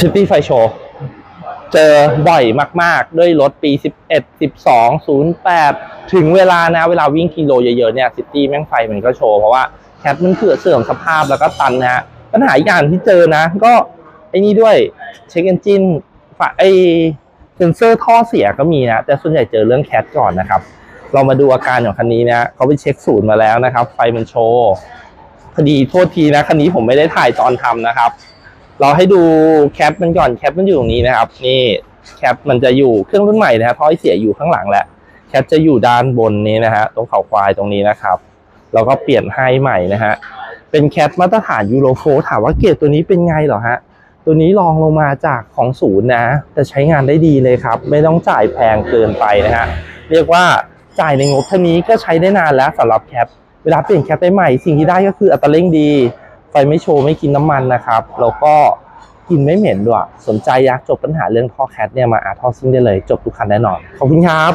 ซิตี้ไฟโชว์เจอบ่อยมาก ๆ ด้วยรถปี 11 12 08 ถึงเวลานะ เวลาวิ่งกิโลเยอะๆเนี่ยซิตี้แม่งไฟมันก็โชว์ เพราะว่าแคปมันเผื่อเสื่อมสภาพแล้วก็ตันนะฮะปัญหาอีกอย่างที่เจอนะ ก็ไอ้นี่ด้วยเช็คเอนจินฝาไอเซนเซอร์ท่อเสียก็มีนะ แต่ส่วนใหญ่เจอเรื่องแคทก่อนนะครับ เรามาดูอาการของคันนี้นะเขาไปเช็คศูนย์มาแล้วนะครับ ไฟมันโชว์ พอดีโทษทีนะคันนี้ผมไม่ได้ถ่ายตอนทำนะครับ เราให้ดูแคปมันก่อนแคปมันอยู่ตรงนี้นะครับ นี่แคปมันจะอยู่เครื่องรุ่นใหม่นะฮะท่อไอเสียอยู่ข้างหลังแหละแคปจะอยู่ด้านบนนี้นะฮะตรงเขาควายตรงนี้นะครับเราก็เปลี่ยนให้ใหม่นะฮะเป็นแคปมาตรฐานยูโรโฟถามว่าเกรดตัวนี้เป็นไงเหรอฮะตัวนี้ลองลงมาจากของศูนย์นะแต่ใช้งานได้ดีเลยครับ ไม่ต้องจ่ายแพงเกินไปนะฮะเรียกว่าจ่ายในงบเท่านี้ก็ใช้ได้นานแล้วสำหรับแคป เวลาเปลี่ยนแคปได้ใหม่สิ่งที่ได้ก็คืออัตราเร่งดี ไฟไม่โชว์ไม่กินน้ำมันนะครับ แล้วก็กินไม่เหม็นด้วย สนใจอยากจบปัญหาเรื่องท่อแคทเนี่ยมาอาร์ทอซิ่งได้เลย จบทุกคันแน่นอน ขอบคุณครับ